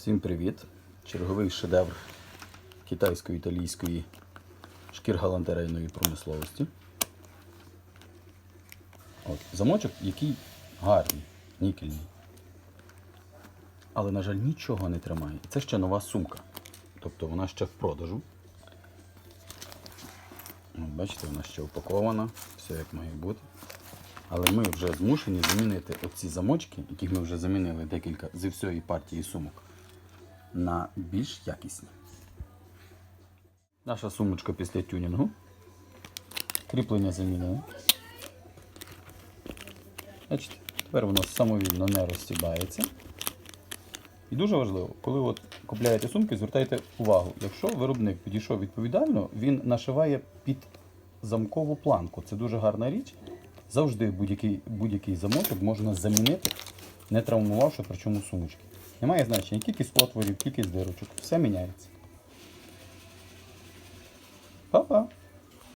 Всім привіт! Черговий шедевр китайської італійської шкіргалантерейної промисловості. От, замочок, який гарний, нікельний. Але, на жаль, нічого не тримає. Це ще нова сумка. Тобто вона ще в продажу. От, бачите, вона ще упакована, все як має бути. Але ми вже змушені замінити оці замочки, яких ми вже замінили декілька зі всієї партії сумок, на більш якісні. Наша сумочка після тюнінгу. Кріплення замінили. Бачите, тепер воно самовільно не розстібається. І дуже важливо, коли от купляєте сумки, звертайте увагу, якщо виробник підійшов відповідально, він нашиває під замкову планку. Це дуже гарна річ. Завжди будь-який будь-який замочок можна замінити, не травмувавши причому сумочки. Немає значення, кількість отворів, кількість дирочок. Все міняється. Па-па!